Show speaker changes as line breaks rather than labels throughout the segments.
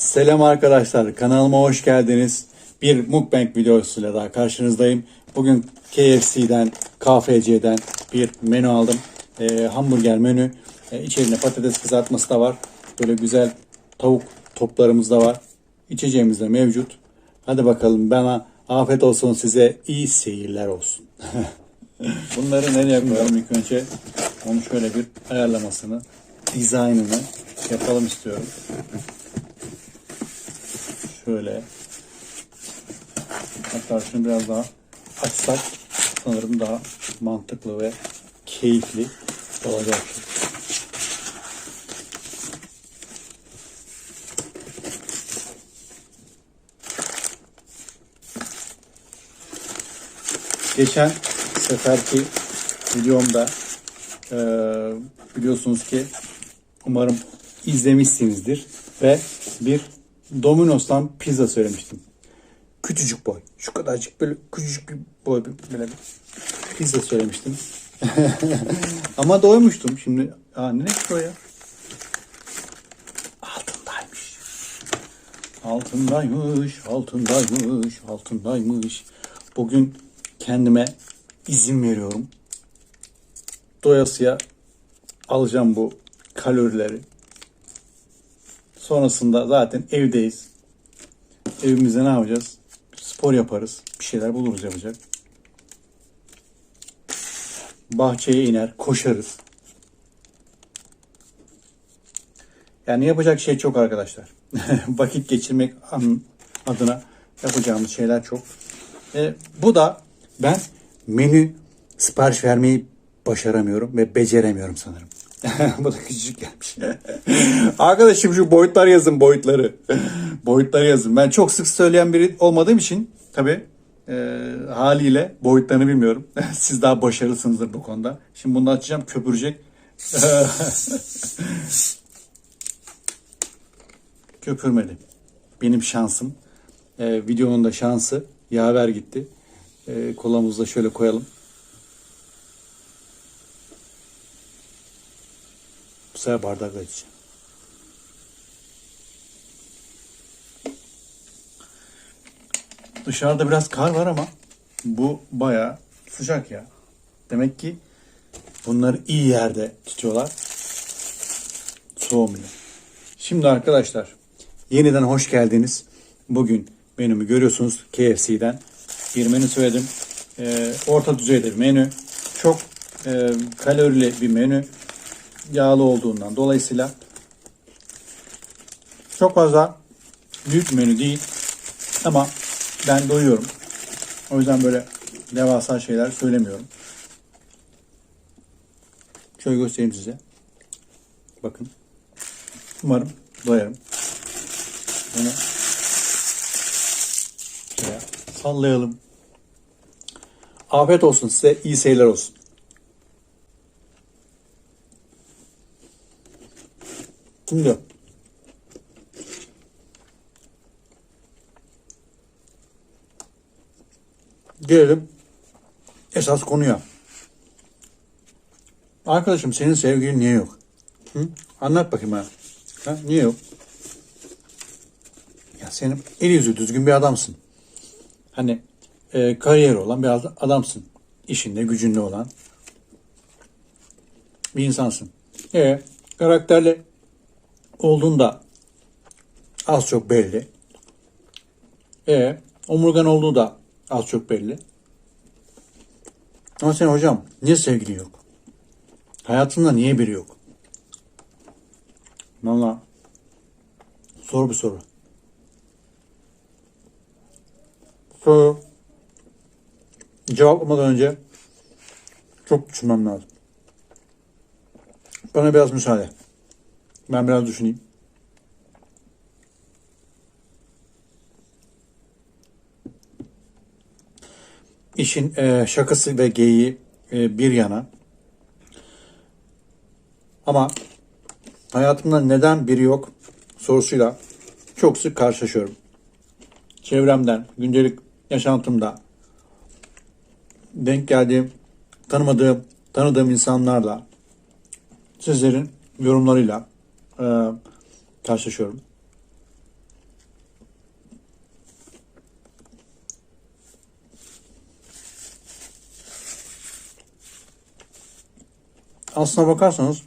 Selam arkadaşlar, kanalıma hoş geldiniz. Bir mukbang videosuyla daha karşınızdayım. Bugün KFC'den, KFC'den bir menü aldım. Ee, hamburger menü. Ee, içerisinde patates kızartması da var. Böyle güzel tavuk toplarımız da var. İçeceğimiz de mevcut. Hadi bakalım bana afiyet olsun size iyi seyirler olsun. Bunları nereye koyalım ilk önce? Onu şöyle bir ayarlamasını, dizaynını yapalım istiyorum. Şöyle. Hatta şunu biraz daha açsak sanırım daha mantıklı ve keyifli olacak. Geçen seferki videomda eee, biliyorsunuz ki umarım izlemişsinizdir ve bir Domino's'tan pizza söylemiştim. Küçücük boy. Şu kadarcık böyle küçücük bir boy böyle bir pizza söylemiştim. Ama doymuştum. Şimdi aa, ne o ya? Altındaymış. Altındaymış, altındaymış, altındaymış. Bugün kendime izin veriyorum. Doyasıya alacağım bu kalorileri. Sonrasında zaten evdeyiz. Evimizde ne yapacağız? Spor yaparız. Bir şeyler buluruz yapacak. Bahçeye iner, koşarız. Yani yapacak şey çok arkadaşlar. Vakit geçirmek adına yapacağımız şeyler çok. E, bu da ben menü sipariş vermeyi başaramıyorum ve beceremiyorum sanırım. bu da küçücük gelmiş. Arkadaşım şu boyutlar yazın boyutları. boyutları yazın. Ben çok sık söyleyen biri olmadığım için tabi haliyle boyutlarını bilmiyorum. Siz daha başarılısınızdır bu konuda. Şimdi bunu açacağım köpürecek. Köpürmedi. Benim şansım. Ee, videonun da şansı yaver gitti. Ee, kolamızı da şöyle koyalım. Sefer bardakla içeceğim. Dışarıda biraz kar var ama bu bayağı sıcak ya. Demek ki bunları iyi yerde tutuyorlar. Soğumuyor. Şimdi arkadaşlar yeniden hoş geldiniz. Bugün menümü görüyorsunuz KFC'den. Bir menü söyledim. Ee, orta düzeyde bir menü. Çok e, kalorili bir menü. Yağlı olduğundan dolayısıyla çok fazla büyük menü değil. Ama ben doyuyorum. O yüzden böyle devasa şeyler söylemiyorum. Şöyle göstereyim size. Bakın. Umarım doyarım. Bunu sallayalım. Afiyet olsun size. iyi seyirler olsun. Şimdi gelelim esas konuya. Arkadaşım senin sevgilin niye yok? Hı? Anlat bakayım bana. Ha, niye yok? Ya senin el yüzü düzgün bir adamsın. Hani e, kariyeri olan bir ad- adamsın. İşinde gücünde olan bir insansın. E, karakterli olduğunda az çok belli. E, omurgan olduğu da az çok belli. Ama sen hocam niye sevgili yok? Hayatında niye biri yok? Valla zor bir soru. Soru cevaplamadan önce çok düşünmem lazım. Bana biraz müsaade. Ben biraz düşüneyim. İşin e, şakası ve geyiği e, bir yana. Ama hayatımda neden biri yok sorusuyla çok sık karşılaşıyorum. Çevremden, gündelik yaşantımda denk geldiğim, tanımadığım, tanıdığım insanlarla sizlerin yorumlarıyla e, karşılaşıyorum. Aslına bakarsanız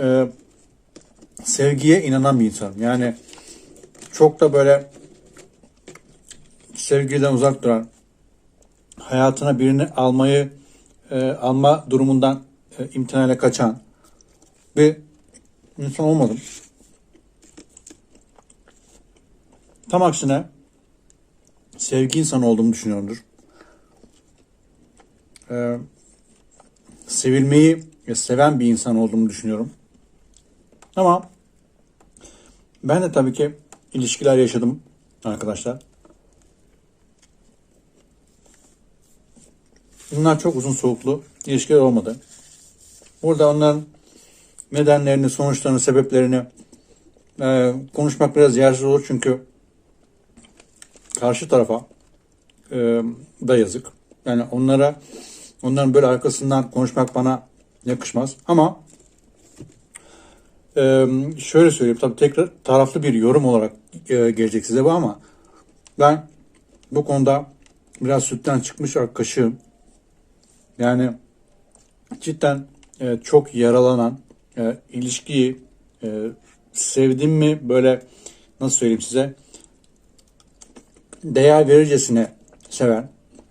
e, sevgiye inanan bir insanım. Yani çok da böyle sevgiden uzak duran, hayatına birini almayı e, alma durumundan e, imtinayla kaçan bir insan olmadım. Tam aksine sevgi insanı olduğumu düşünüyorumdur. Ee, sevilmeyi ve seven bir insan olduğumu düşünüyorum. Ama ben de tabii ki ilişkiler yaşadım arkadaşlar. Bunlar çok uzun soluklu ilişkiler olmadı. Burada onların nedenlerini, sonuçlarını, sebeplerini e, konuşmak biraz yersiz olur çünkü karşı tarafa e, da yazık. Yani onlara onların böyle arkasından konuşmak bana yakışmaz. Ama e, şöyle söyleyeyim tabii tekrar taraflı bir yorum olarak e, gelecek size bu ama ben bu konuda biraz sütten çıkmış kaşığım. Yani cidden e, çok yaralanan e, ilişkiyi e, sevdim mi böyle nasıl söyleyeyim size değer verircesine seven.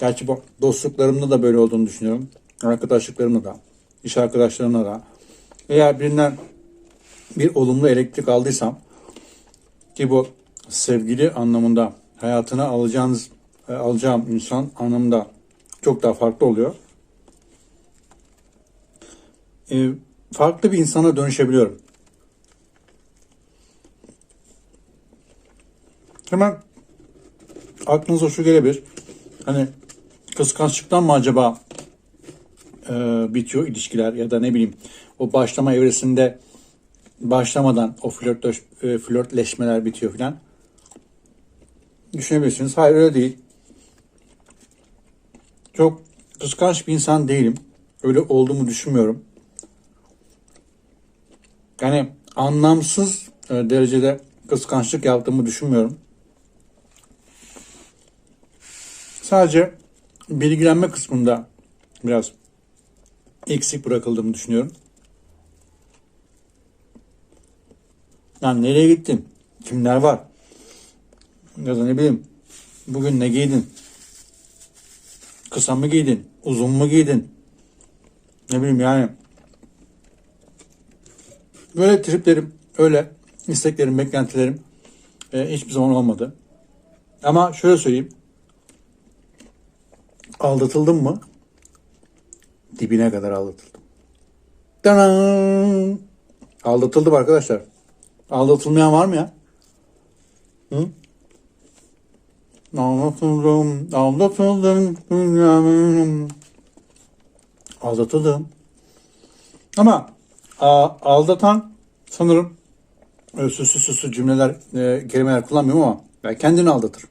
Gerçi bu dostluklarımda da böyle olduğunu düşünüyorum. Arkadaşlıklarımda da, iş arkadaşlarımla da. Eğer birinden bir olumlu elektrik aldıysam ki bu sevgili anlamında hayatına alacağınız e, alacağım insan anlamında çok daha farklı oluyor. E, farklı bir insana dönüşebiliyorum. Hemen aklınıza şu gelebilir. Hani kıskançlıktan mı acaba e, bitiyor ilişkiler ya da ne bileyim o başlama evresinde başlamadan o flörtleş, e, flörtleşmeler bitiyor filan. Düşünebilirsiniz. Hayır öyle değil. Çok kıskanç bir insan değilim. Öyle olduğumu düşünmüyorum. Yani anlamsız e, derecede kıskançlık yaptığımı düşünmüyorum. Sadece bilgilenme kısmında biraz eksik bırakıldığımı düşünüyorum. Yani nereye gittin? Kimler var? Ya da ne bileyim bugün ne giydin? Kısa mı giydin? Uzun mu giydin? Ne bileyim yani. Böyle triplerim, öyle isteklerim, beklentilerim e, hiçbir zaman olmadı. Ama şöyle söyleyeyim. Aldatıldım mı? Dibine kadar aldatıldım. Tanan! Aldatıldım arkadaşlar. Aldatılmayan var mı ya? Hı? Aldatıldım, aldatıldım. Aldatıldım. Ama aldatan sanırım öyle süslü süslü cümleler, e, kelimeler kullanmıyorum ama ben kendini aldatır.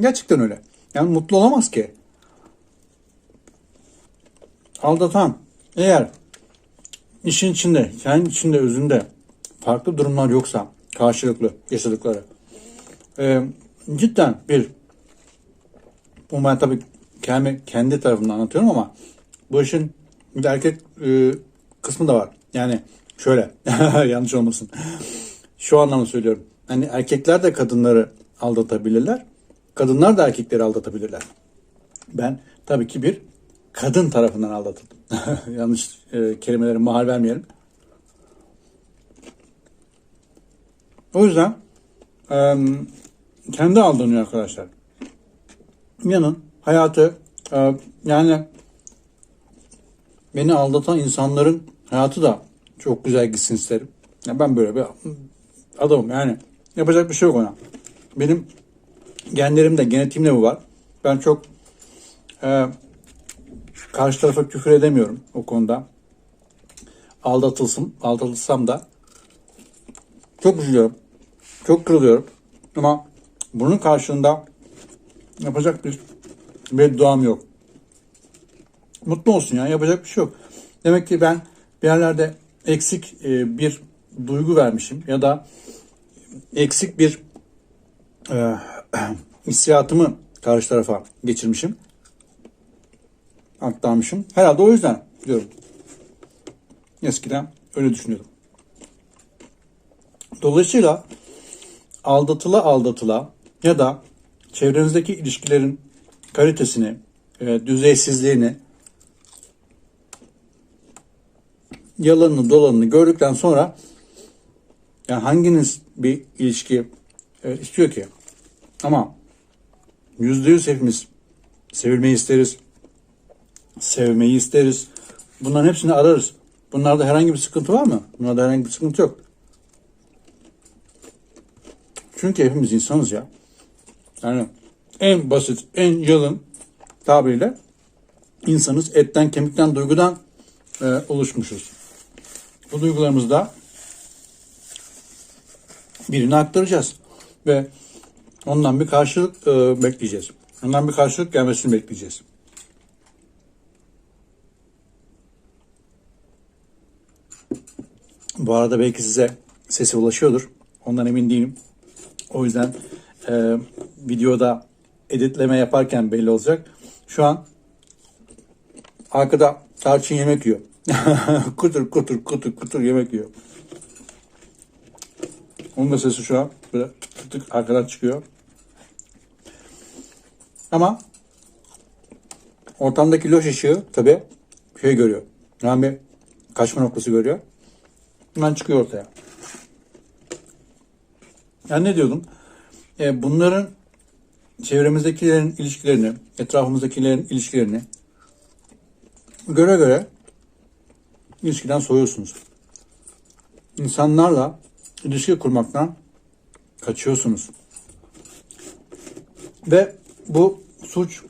Gerçekten öyle. Yani mutlu olamaz ki. Aldatan eğer işin içinde, kendi içinde, özünde farklı durumlar yoksa karşılıklı yaşadıkları e, cidden bir bu ben tabii kendi, kendi tarafımdan anlatıyorum ama bu işin bir erkek e, kısmı da var. Yani şöyle yanlış olmasın. Şu anlamda söylüyorum. Hani erkekler de kadınları aldatabilirler. Kadınlar da erkekleri aldatabilirler. Ben tabii ki bir kadın tarafından aldatıldım. Yanlış e, kelimelere mahal vermeyelim. O yüzden e, kendi aldanıyor arkadaşlar. İnanın hayatı e, yani beni aldatan insanların hayatı da çok güzel gitsin isterim. Ya ben böyle bir adamım yani yapacak bir şey yok ona. Benim genlerimde, genetiğimde bu var. Ben çok e, karşı tarafa küfür edemiyorum o konuda. Aldatılsın, aldatılsam da çok üzülüyorum. Çok kırılıyorum. Ama bunun karşılığında yapacak bir bedduam yok. Mutlu olsun ya yapacak bir şey yok. Demek ki ben bir yerlerde eksik e, bir duygu vermişim ya da eksik bir e, hissiyatımı karşı tarafa geçirmişim. Aktarmışım. Herhalde o yüzden diyorum. Eskiden öyle düşünüyordum. Dolayısıyla aldatıla aldatıla ya da çevrenizdeki ilişkilerin kalitesini, e, düzeysizliğini, yalanını dolanını gördükten sonra yani hanginiz bir ilişki e, istiyor ki? Ama yüzde yüz hepimiz sevilmeyi isteriz. Sevmeyi isteriz. Bunların hepsini ararız. Bunlarda herhangi bir sıkıntı var mı? Bunlarda herhangi bir sıkıntı yok. Çünkü hepimiz insanız ya. Yani en basit, en yalın tabiriyle insanız. Etten, kemikten, duygudan e, oluşmuşuz. Bu duygularımızı da birine aktaracağız. Ve ondan bir karşılık e, bekleyeceğiz. Ondan bir karşılık gelmesini bekleyeceğiz. Bu arada belki size sesi ulaşıyordur. Ondan emin değilim. O yüzden e, videoda editleme yaparken belli olacak. Şu an arkada tarçın yemek yiyor. kutur kutur kutur kutur yemek yiyor. Onun da sesi şu an böyle tık tık tık arkadan çıkıyor. Ama ortamdaki loş ışığı tabi şey görüyor. Yani kaçma noktası görüyor. Hemen çıkıyor ortaya. Yani ne diyordum? E, bunların çevremizdekilerin ilişkilerini, etrafımızdakilerin ilişkilerini göre göre ilişkiden soğuyorsunuz. İnsanlarla ilişki kurmaktan kaçıyorsunuz. Ve bu suç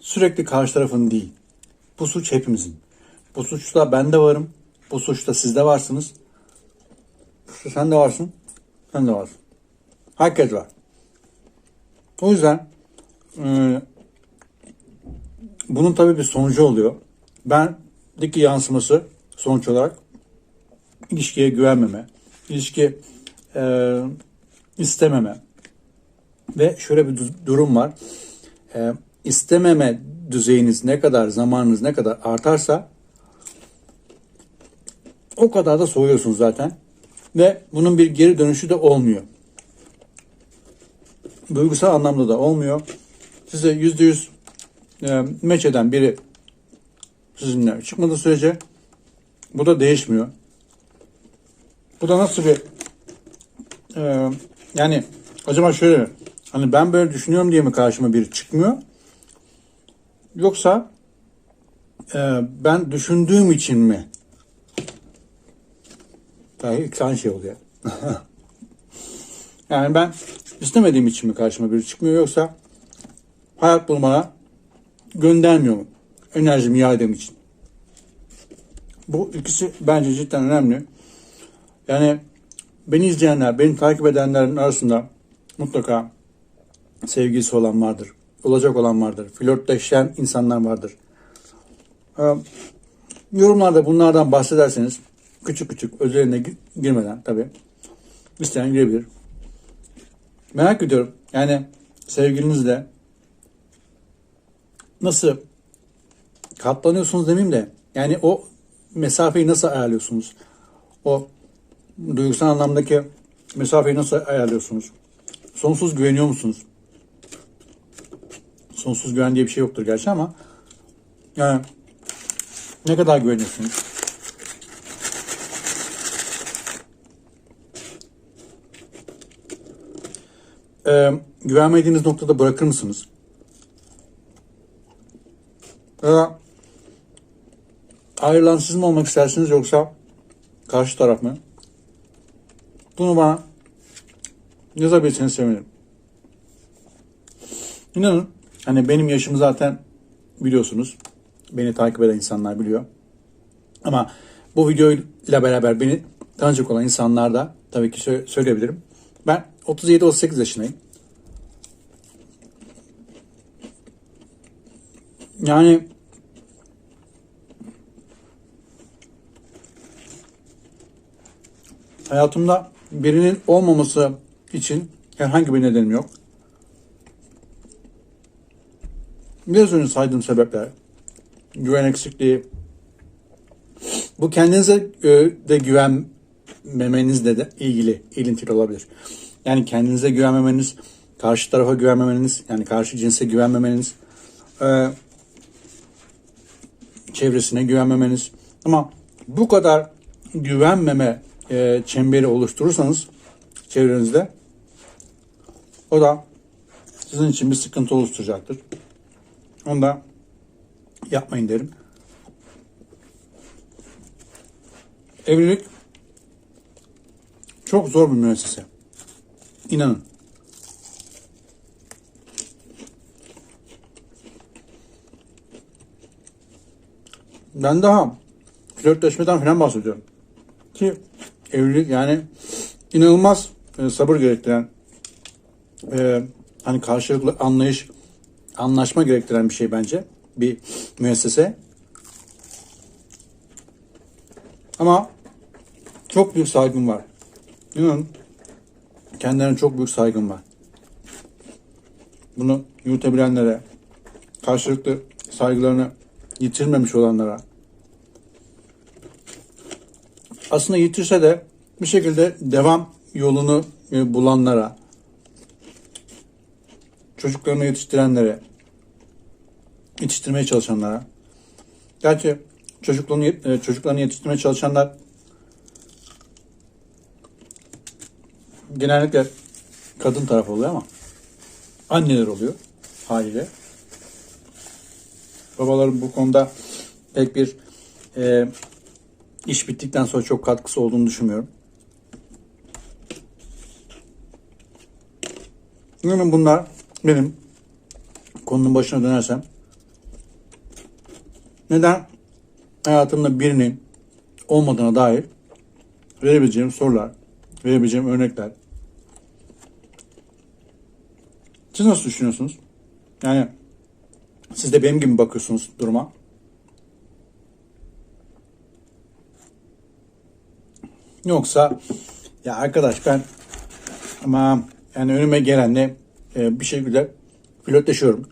sürekli karşı tarafın değil. Bu suç hepimizin. Bu suçta ben de varım. Bu suçta siz de varsınız. Sen de varsın. Sen de varsın. Herkes var. O yüzden e, bunun tabii bir sonucu oluyor. Bendeki yansıması sonuç olarak ilişkiye güvenmeme, ilişki e, istememe ve şöyle bir du- durum var. E, istememe düzeyiniz ne kadar, zamanınız ne kadar artarsa o kadar da soğuyorsunuz zaten. Ve bunun bir geri dönüşü de olmuyor. Duygusal anlamda da olmuyor. Size yüzde yüz e, meç eden biri sizinle çıkmadığı sürece bu da değişmiyor. Bu da nasıl bir e, yani acaba şöyle hani ben böyle düşünüyorum diye mi karşıma biri çıkmıyor? Yoksa e, ben düşündüğüm için mi? Tabii tane şey oluyor. yani ben istemediğim için mi karşıma biri çıkmıyor yoksa hayat bunu bana göndermiyor mu? Enerjimi iadem için. Bu ikisi bence cidden önemli. Yani beni izleyenler, beni takip edenlerin arasında mutlaka sevgilisi olan vardır. Olacak olan vardır. Flörtleşen insanlar vardır. Ee, yorumlarda bunlardan bahsederseniz küçük küçük özeline gi- girmeden tabii isteyen girebilir. Merak ediyorum. Yani sevgilinizle nasıl katlanıyorsunuz demeyeyim de yani o mesafeyi nasıl ayarlıyorsunuz? O duygusal anlamdaki mesafeyi nasıl ayarlıyorsunuz? Sonsuz güveniyor musunuz? Sonsuz güven diye bir şey yoktur gerçi ama yani ne kadar güveniyorsunuz? Ee, güvenmediğiniz noktada bırakır mısınız? Ya ayrılan siz mi olmak istersiniz yoksa karşı taraf mı? Bunu bana yazabilirseniz sevinirim. İnanın hani benim yaşımı zaten biliyorsunuz. Beni takip eden insanlar biliyor. Ama bu videoyla beraber beni tanıyacak olan insanlar da tabii ki sö- söyleyebilirim. Ben 37-38 yaşındayım. Yani hayatımda birinin olmaması için herhangi bir nedenim yok. Biraz önce saydığım sebepler, güven eksikliği, Bu kendinize e, de güvenmemenizle de ilgili, ilintili olabilir. Yani kendinize güvenmemeniz, karşı tarafa güvenmemeniz, yani karşı cinse güvenmemeniz, e, çevresine güvenmemeniz. Ama bu kadar güvenmeme e, çemberi oluşturursanız çevrenizde o da sizin için bir sıkıntı oluşturacaktır. Onu da yapmayın derim. Evlilik çok zor bir müessese. İnanın. Ben daha flörtleşmeden falan bahsediyorum. Ki evlilik yani inanılmaz e, sabır gerektiren e, hani karşılıklı anlayış anlaşma gerektiren bir şey bence bir müessese. Ama çok büyük saygım var. İnanın kendilerine çok büyük saygım var. Bunu yürütebilenlere, karşılıklı saygılarını yitirmemiş olanlara, aslında yitirse de bir şekilde devam yolunu e, bulanlara, çocuklarını yetiştirenlere, yetiştirmeye çalışanlara, gerçi çocuklarını, e, çocuklarını yetiştirmeye çalışanlar genellikle kadın tarafı oluyor ama anneler oluyor haliyle. Babaların bu konuda pek bir e, iş bittikten sonra çok katkısı olduğunu düşünmüyorum. Yani bunlar benim konunun başına dönersem neden hayatımda birinin olmadığına dair verebileceğim sorular, verebileceğim örnekler. Siz nasıl düşünüyorsunuz? Yani siz de benim gibi bakıyorsunuz duruma. Yoksa ya arkadaş ben ama yani önüme gelenle e, bir şekilde flörtleşiyorum.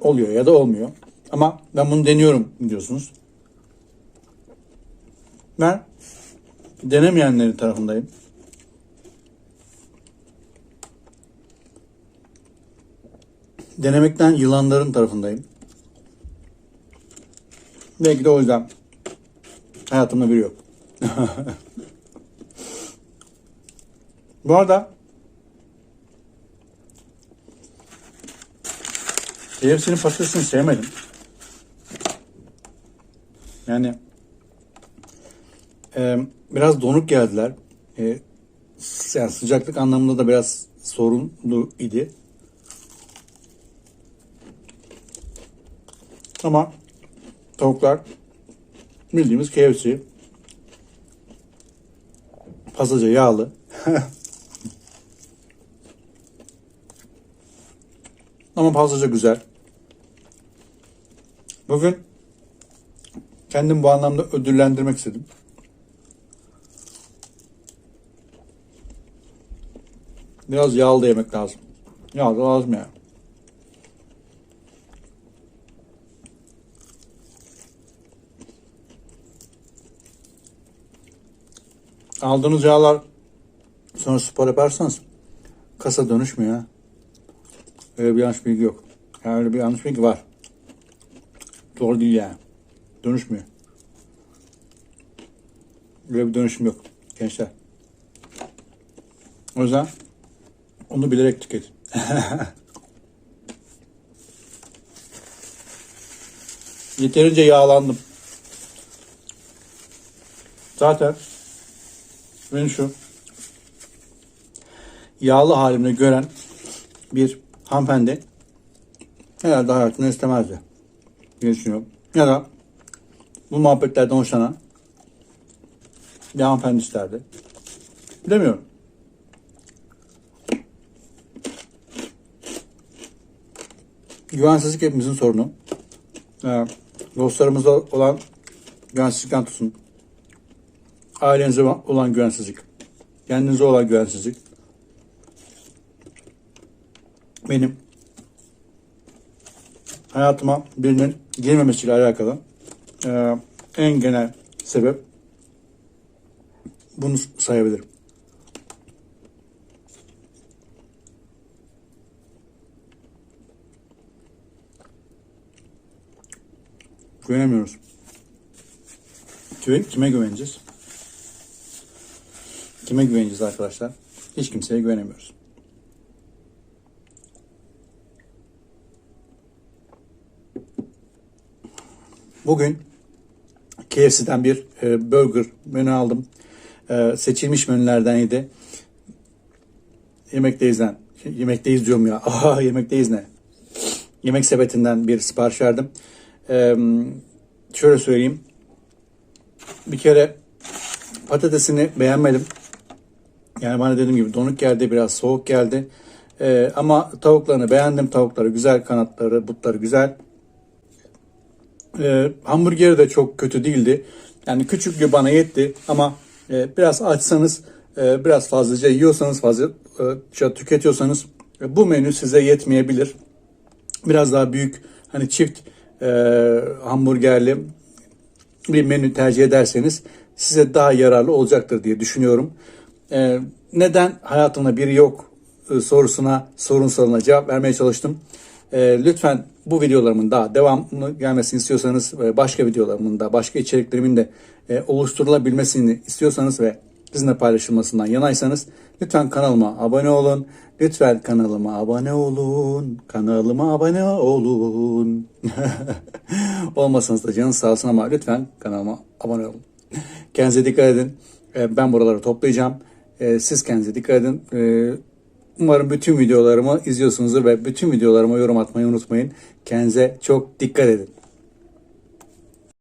Oluyor ya da olmuyor. Ama ben bunu deniyorum diyorsunuz. Ben denemeyenlerin tarafındayım. Denemekten yılanların tarafındayım. Belki de o yüzden hayatımda biri yok. Bu arada KFC'nin patatesini sevmedim. Yani e, biraz donuk geldiler. E, yani sıcaklık anlamında da biraz sorunlu idi. Ama tavuklar bildiğimiz KFC. Fazlaca yağlı. Ama fazlaca güzel. Bugün kendim bu anlamda ödüllendirmek istedim. Biraz yağlı da yemek lazım. Yağ lazım ya. Aldığınız yağlar sonra spor yaparsanız kasa dönüşmüyor ha. Öyle bir yanlış bilgi yok. Yani öyle bir yanlış bilgi var. Doğru değil yani. Dönüşmüyor. Öyle bir dönüşüm yok gençler. O yüzden onu bilerek tüketin. Yeterince yağlandım. Zaten beni şu yağlı halimle gören bir hanımefendi herhalde hayatını istemezdi diye düşünüyorum. Ya da bu muhabbetlerden hoşlanan bir hanımefendi isterdi. Bilemiyorum. Güvensizlik hepimizin sorunu. Ee, dostlarımızla olan güvensizlikten tutun. Ailenize olan güvensizlik. Kendinize olan güvensizlik. Benim hayatıma birinin girmemesiyle alakalı. Ee, en genel sebep bunu sayabilirim. Güvenemiyoruz. Kime, kime güveneceğiz? Kime güveneceğiz arkadaşlar? Hiç kimseye güvenemiyoruz. Bugün KFC'den bir e, burger menü aldım. E, seçilmiş menülerden Yemekteyiz'den. Yemekteyiz diyorum ya. Aha yemekteyiz ne? Yemek sepetinden bir sipariş verdim. E, şöyle söyleyeyim. Bir kere patatesini beğenmedim. Yani bana dediğim gibi donuk geldi, biraz soğuk geldi. E, ama tavuklarını beğendim. Tavukları güzel, kanatları, butları güzel. E, hamburgeri de çok kötü değildi. Yani küçüklüğü bana yetti ama e, biraz açsanız, e, biraz fazlaca yiyorsanız, fazlaca tüketiyorsanız e, bu menü size yetmeyebilir. Biraz daha büyük, hani çift e, hamburgerli bir menü tercih ederseniz size daha yararlı olacaktır diye düşünüyorum. E, neden hayatımda biri yok e, sorusuna, sorun soruna cevap vermeye çalıştım. E, lütfen bu videolarımın daha devamlı gelmesini istiyorsanız ve başka videolarımın da başka içeriklerimin de e, oluşturulabilmesini istiyorsanız ve sizinle paylaşılmasından yanaysanız lütfen kanalıma abone olun. Lütfen kanalıma abone olun. Kanalıma abone olun. Olmasanız da canınız sağ olsun ama lütfen kanalıma abone olun. Kendinize dikkat edin. E, Ben buraları toplayacağım. E, Siz kendinize dikkat edin. E, Umarım bütün videolarımı izliyorsunuzdur ve bütün videolarıma yorum atmayı unutmayın. Kendinize çok dikkat edin.